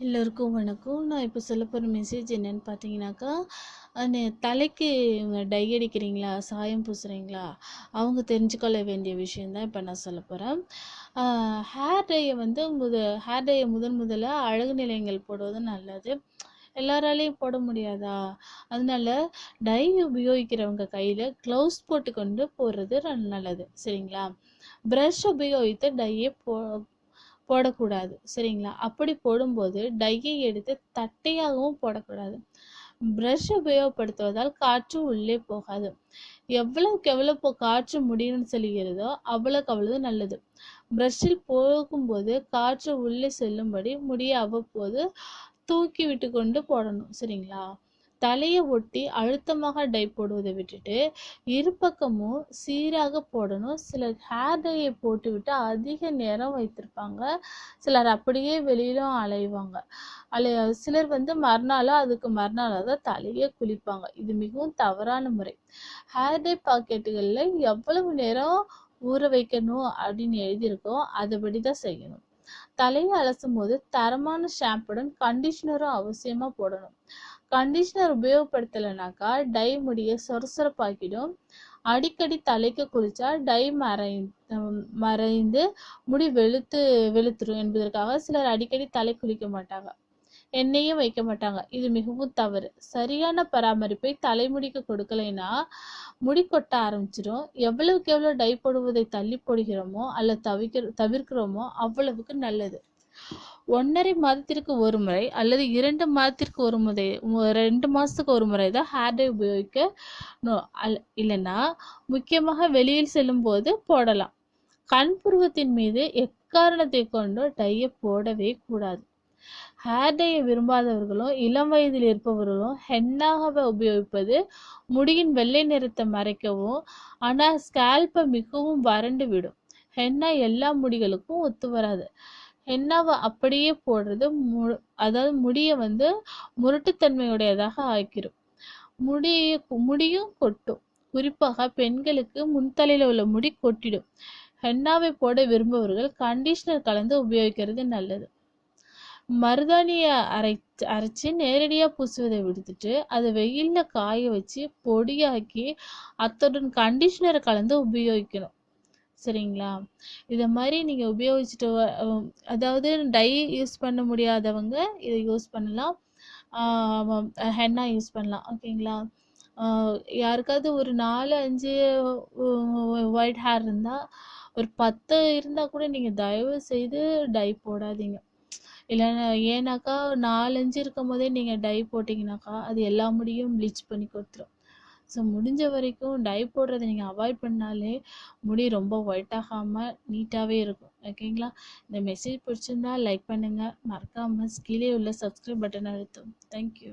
எல்லோருக்கும் வணக்கம் நான் இப்போ சொல்ல போகிற மெசேஜ் என்னென்னு பார்த்தீங்கன்னாக்கா அந்த தலைக்கு டை அடிக்கிறீங்களா சாயம் பூசுகிறீங்களா அவங்க தெரிஞ்சுக்கொள்ள வேண்டிய விஷயந்தான் இப்போ நான் சொல்ல போகிறேன் ஹேர் டையை வந்து முத ஹேர் டையை முதன் முதல்ல அழகு நிலையங்கள் போடுவது நல்லது. எல்லாராலையும் போட முடியாதா? அதனால டை உபயோகிக்கிறவங்க கையில் க்ளவுஸ் போட்டுக்கொண்டு போடுறது நல்லது. சரிங்களா? ப்ரஷ் உபயோகித்து டையை போ போடக்கூடாது. சரிங்களா? அப்படி போடும்போது டையை எடுத்து தட்டையாகவும் போடக்கூடாது. ப்ரஷ் உபயோகப்படுத்துவதால் காற்று உள்ளே போகாது. எவ்வளவுக்கு எவ்வளோ இப்போ காற்று முடியும்னு சொல்லுகிறதோ அவ்வளோக்கு அவ்வளவு நல்லது. ப்ரஷ்ஷில் போகும்போது காற்று உள்ளே செல்லும்படி முடிய அவ்வப்போது தூக்கி விட்டு கொண்டு போடணும். சரிங்களா? தலையை ஒட்டி அழுத்தமாக டை போடுவதை விட்டுட்டு இருபக்கமும் சீராக போடணும். சிலர் ஹேர் டையை போட்டு விட்டு அதிக நேரம் வைத்திருப்பாங்க. சிலர் அப்படியே வெளியிலும் அலைவாங்க. அலை சிலர் வந்து மறுநாளாக அதுக்கு மறுநாளாக தான் தலையே குளிப்பாங்க. இது மிகவும் தவறான முறை. ஹேர் டை பாக்கெட்டுகளில் எவ்வளவு நேரம் ஊற வைக்கணும் அப்படின்னு எழுதியிருக்கோம். அதுபடி தான் செய்யணும். தலையை அலசும் போது தரமான ஷாம்புடன் கண்டிஷனரும் அவசியமாக போடணும். கண்டிஷனர் உபயோகப்படுத்தலைனாக்கா டை முடியை சொரசொரப்பாக்கிடும். அடிக்கடி தலைக்கு குளிச்சா டை மறை மறைந்து முடி வெளுத்து வெளுத்துரும் என்பதற்காக சிலர் அடிக்கடி தலை குளிக்க மாட்டாங்க. எண்ணெயும் வைக்க மாட்டாங்க. இது மிகவும் தவறு. சரியான பராமரிப்பை தலைமுடிக்கு கொடுக்கலைன்னா முடி கொட்ட ஆரம்பிச்சிடும் எவ்வளவுக்கு எவ்வளோ டை போடுவதை தள்ளி போடுகிறோமோ அல்லது தவிர்க்க தவிர்க்கிறோமோ அவ்வளவுக்கு நல்லது. ஒன்றரை மாதத்திற்கு ஒரு முறை அல்லது இரண்டு மாதத்திற்கு ஒரு முறை ரெண்டு மாதத்துக்கு ஒரு முறை தான் ஹேர் டை உபயோகிக்க இல்லைன்னா முக்கியமாக வெளியில் செல்லும் போது போடலாம். கண் புருவத்தின் மீது எக்காரணத்தை கொண்டு டையை போடவே கூடாது. ஹேர் டையை விரும்பாதவர்களும் இளம் வயதில் இருப்பவர்களும் ஹென்னாகவை உபயோகிப்பது முடியின் வெள்ளை நிறத்தை மறைக்கவும் ஆனால் ஸ்கேல்பை மிகவும் வறண்டு விடும். ஹென்னா எல்லா முடிகளுக்கும் ஒத்து வராது. ஹென்னாவை அப்படியே போடுறது மு அதாவது முடியை வந்து முரட்டுத்தன்மையுடையதாக ஆக்கிரும். முடிய முடியும் கொட்டும். குறிப்பாக பெண்களுக்கு முன்தலையில் உள்ள முடி கொட்டிடும். ஹென்னாவை போட விரும்புபவர்கள் கண்டிஷனர் கலந்து உபயோகிக்கிறது நல்லது. மருதாணியை அரை அரைச்சி நேரடியாக பூசுவதை விடுத்துட்டு அதை வெயிலில் காய வச்சு பொடியாக்கி அத்துடன் கண்டிஷனரை கலந்து உபயோகிக்கணும். சரிங்களா? இதை மாதிரி நீங்கள் உபயோகிச்சுட்டு அதாவது டை யூஸ் பண்ண முடியாதவங்க இதை யூஸ் பண்ணலாம். ஹென்னா யூஸ் பண்ணலாம். ஓகேங்களா? யாருக்காவது ஒரு நாலு அஞ்சு ஒயிட் ஹேர் இருந்தால் ஒரு பத்து இருந்தால் கூட நீங்கள் தயவு செய்து டை போடாதீங்க. இல்லைன்னா ஏன்னாக்கா நாலஞ்சு இருக்கும் போதே நீங்கள் டை போட்டிங்கனாக்கா அது எல்லா முடியும் ப்ளீச் பண்ணி கொடுத்துரும். ஸோ முடிஞ்ச வரைக்கும் டை போடுறதை நீங்கள் அவாய்ட் பண்ணாலே முடி ரொம்ப ஒயிட் ஆகாமல் நீட்டாகவே இருக்கும். ஓகேங்களா? இந்த மெசேஜ் பிடிச்சிருந்தா லைக் பண்ணுங்கள் மறக்காமல் கீழே உள்ள சப்ஸ்கிரைப் பட்டன் அழுத்தும் தேங்க்யூ